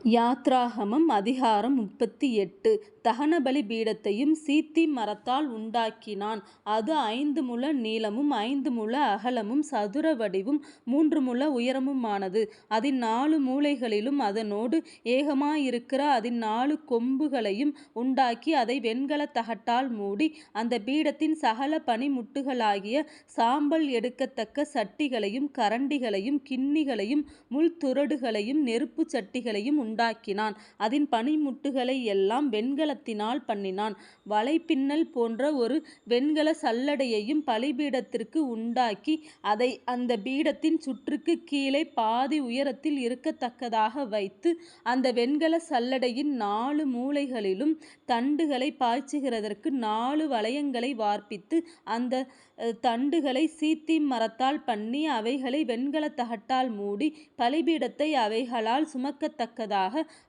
யாத்ராகமம் அதிகாரம் முப்பத்தி எட்டு தகனபலி பீடத்தையும் சீத்தி மரத்தால் உண்டாக்கினான். அது ஐந்து முழ நீளமும் ஐந்து முழ அகலமும் சதுர வடிவும் மூன்று முழ உயரமுமானது. அதன் நாலு மூலைகளிலும் அதனோடு ஏகமாயிருக்கிற அதன் நாலு கொம்புகளையும் உண்டாக்கி அதை வெண்கலத் தகட்டால் மூடி அந்த பீடத்தின் சகல பனிமுட்டுகளாகிய சாம்பல் எடுக்கத்தக்க சட்டிகளையும் கரண்டிகளையும் கிண்ணிகளையும் முள் துரடுகளையும் நெருப்புச் சட்டிகளையும் உண்டாக்கினான். அதன் பனிமுட்டுகளை எல்லாம் வெண்கலத்தினால் பண்ணினான். வலைப்பின்னல் போன்ற ஒரு வெண்கலச் சல்லடையையும் பலிபீடத்திற்கு உண்டாக்கி அதை அந்த பீடத்தின் சுற்றுக்குக் கீழே பாதி உயரத்தில் இருக்கத்தக்கதாக வைத்து அந்த வெண்கல சல்லடையின் நாலு மூலைகளிலும் தண்டுகளை பாய்ச்சுகிறதற்கு நாலு வளையங்களை வார்ப்பித்து அந்த தண்டுகளை சீத்தி மரத்தால் பண்ணி அவைகளை வெண்கல தகட்டால் மூடி பலிபீடத்தை அவைகளால் சுமக்கத்தக்கதாக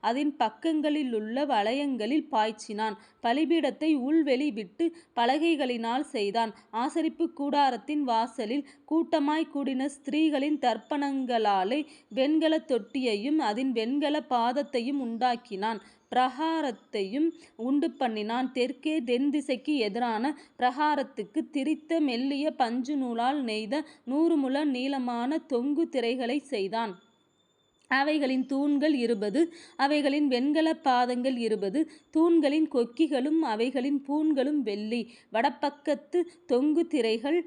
அதன் பக்கங்களிலுள்ள வளையங்களில் பாய்ச்சினான். பலிபீடத்தை உள்வெளி விட்டு பலகைகளினால் செய்தான். ஆசரிப்பு கூடாரத்தின் வாசலில் கூட்டமாய்க் கூடின ஸ்திரீகளின் தர்ப்பணங்களாலே வெண்கல தொட்டியையும் அதன் வெண்கல பாதத்தையும் உண்டாக்கினான். பிரகாரத்தையும் உண்டு பண்ணினான் தெற்கே தென் திசைக்கு எதிரான பிரகாரத்துக்கு திரித்த மெல்லிய பஞ்சு நூலால் நெய்த நூறு முழ நீளமான தொங்கு திரைகளைச் செய்தான். அவைகளின் தூண்கள் இருபது அவைகளின் வெண்கலப் பாதங்கள் இருபது தூண்களின் கொக்கிகளும் அவைகளின் பூண்களும் வெள்ளி. வடப்பக்கத்து தொங்கு திரைகள்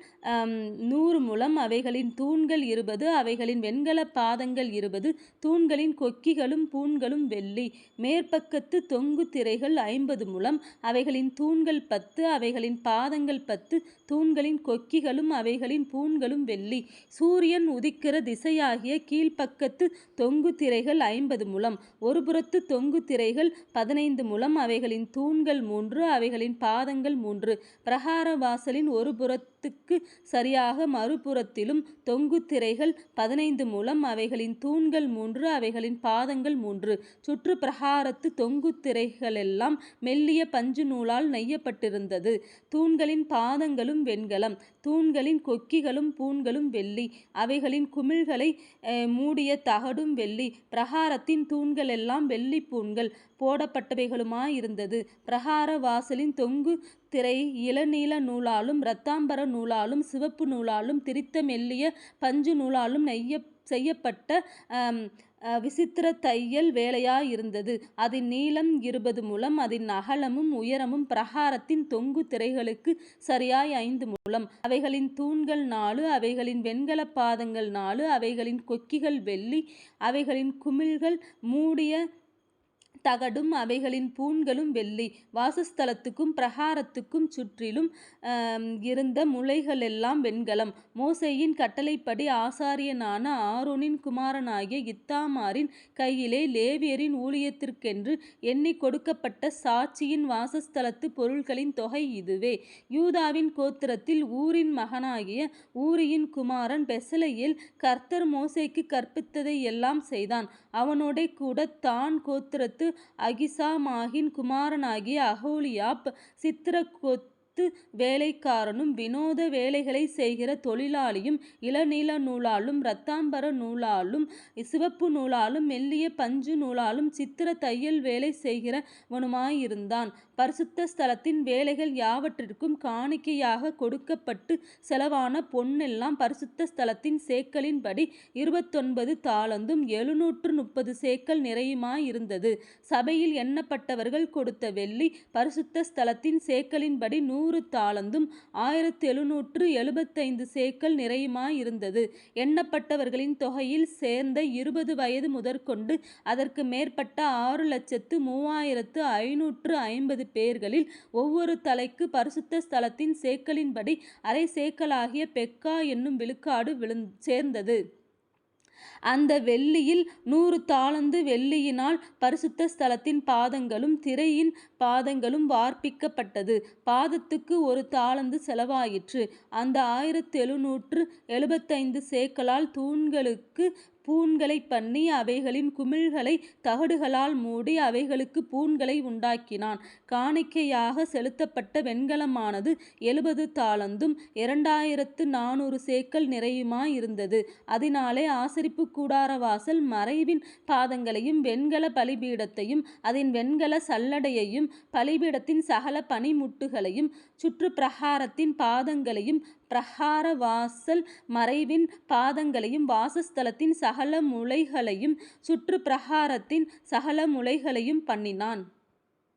நூறு முழம் அவைகளின் தூண்கள் இருபது அவைகளின் வெண்கலப் பாதங்கள் இருபது தூண்களின் கொக்கிகளும் பூண்களும் வெள்ளி. மேற்பக்கத்து தொங்கு திரைகள் ஐம்பது முழம் அவைகளின் தூண்கள் பத்து அவைகளின் பாதங்கள் பத்து தூண்களின் கொக்கிகளும் அவைகளின் பூண்களும் வெள்ளி. சூரியன் உதிக்கிற திசையாகிய கீழ்ப்பக்கத்துத் தொங்கு திரைகள் ஐம்பது முலம் ஒருபுறத்து தொங்கு திரைகள் பதினைந்து முலம் அவைகளின் தூண்கள் மூன்று அவைகளின் பாதங்கள் மூன்று. பிரகார வாசலின் ஒருபுறத்துக்குச் சரியாக மறுபுறத்திலும் தொங்கு திரைகள் பதினைந்து மூலம் அவைகளின் தூண்கள் மூன்று அவைகளின் பாதங்கள் மூன்று. சுற்று பிரகாரத்து தொங்கு திரைகளெல்லாம் மெல்லிய பஞ்சு நூலால் நெய்யப்பட்டிருந்தது. தூண்களின் பாதங்களும் வெண்கலம் தூண்களின் கொக்கிகளும் பூண்களும் வெள்ளி. அவைகளின் குமிழ்களை மூடிய தகடும் வெள்ளி. பிராகாரத்தின் தூண்களெல்லாம் வெள்ளிப் பூண்கள் போடப்பட்டவைகளுமாயிருந்தது. பிரகார வாசலின் தொங்கு திரை இளநீல நூலாலும் இரத்தாம்பர நூலாலும் சிவப்பு நூலாலும் திரித்த மெல்லிய பஞ்சு நூலாலும் செய்யப்பட்ட விசித்திர தையல் வேலையாயிருந்தது. அதன் நீளம் இருபது மூலம் அதன் அகலமும் உயரமும் பிரகாரத்தின் தொங்கு திரைகளுக்கு சரியாய் ஐந்து மூலம் அவைகளின் தூண்கள் நாலு அவைகளின் வெண்கலப் பாதங்கள் நாலு அவைகளின் கொக்கிகள் வெள்ளி. அவைகளின் குமிழ்கள் மூடிய தகடும் அவைகளின் பூண்களும் வெள்ளி. வாசஸ்தலத்துக்கும் பிரகாரத்துக்கும் சுற்றிலும் இருந்த முளைகளெல்லாம் வெண்கலம். மோசையின் கட்டளைப்படி ஆசாரியனான ஆரோனின் குமாரனாகிய இத்தாமாரின் கையிலே லேவியரின் ஊழியத்திற்கென்று எண்ணிக் கொடுக்கப்பட்ட சாட்சியின் வாசஸ்தலத்துப் பொருள்களின் தொகை இதுவே. யூதாவின் கோத்திரத்தில் ஊரின் மகனாகிய ஊரியின் குமாரன் பெசலையில் கர்த்தர் மோசைக்கு கற்பித்ததை எல்லாம் செய்தான். அவனோடே கூட தான் கோத்திரத்து அகிசாமாகின் குமாரனாகிய அகோலியாப் சித்திரக்கொத்து வேலைக்காரனும் வினோத வேலைகளை செய்கிற தொழிலாளியும் இளநீல நூலாலும் இரத்தாம்பர நூலாலும் சிவப்பு நூலாலும் மெல்லிய பஞ்சு நூலாலும் சித்திர தையல் வேலை செய்கிறவனுமாயிருந்தான். பரிசுத்த ஸ்தலத்தின் வேலைகள் யாவற்றிற்கும் காணிக்கையாக கொடுக்கப்பட்டு செலவான பொன்னெல்லாம் பரிசுத்த ஸ்தலத்தின் சேக்கலின்படி இருபத்தொன்பது தாளந்தும் எழுநூற்று முப்பது சேக்கல் நிறையுமாயிருந்தது. சபையில் எண்ணப்பட்டவர்கள் கொடுத்த வெள்ளி பரிசுத்த ஸ்தலத்தின் சேக்கலின்படி நூறு நூறு தாழந்தும் ஆயிரத்து எழுநூற்று எழுபத்தைந்து சேக்கல் நிறையுமாயிருந்தது. எண்ணப்பட்டவர்களின் தொகையில் சேர்ந்த இருபது வயது முதற்கொண்டு அதற்கு மேற்பட்ட ஆறு லட்சத்து மூவாயிரத்து ஐநூற்று ஐம்பது பேர்களில் ஒவ்வொரு தலைக்கு பரிசுத்த ஸ்தலத்தின் சேக்கலின்படி அரை சேக்கலாகிய பெக்கா என்னும் விழுக்காடு சேர்ந்தது. அந்த வெள்ளியில் நூறு தாளந்து வெள்ளியினால் பரிசுத்த ஸ்தலத்தின் பாதங்களும் திரையின் பாதங்களும் வார்ப்பிக்கப்பட்டது. பாதத்துக்கு ஒரு தாளந்து செலவாயிற்று. அந்த ஆயிரத்தி எழுநூற்று எழுபத்தைந்து சேக்கலால் தூண்களுக்கு பூண்களைப் பண்ணி அவைகளின் குமிழ்களை தகடுகளால் மூடி அவைகளுக்கு பூண்களை உண்டாக்கினான். காணிக்கையாக செலுத்தப்பட்ட வெண்கலமானது எழுபது தாளந்தும் இரண்டாயிரத்து நானூறு சேக்கல் நிறையுமாய் இருந்தது அதனாலே ஆசரிப்பு கூடாரவாசல் மறைவின் பாதங்களையும் வெண்கல பலிபீடத்தையும் அதன் வெண்கல சல்லடையையும் பலிபீடத்தின் சகல பனிமுட்டுகளையும் சுற்று பிரகாரத்தின் பாதங்களையும் பிரகார வாசல் மறைவின் பாதங்களையும் வாசஸ்தலத்தின் சகல முளைகளையும் சுற்று பிரகாரத்தின் சகல முளைகளையும் பண்ணினான்.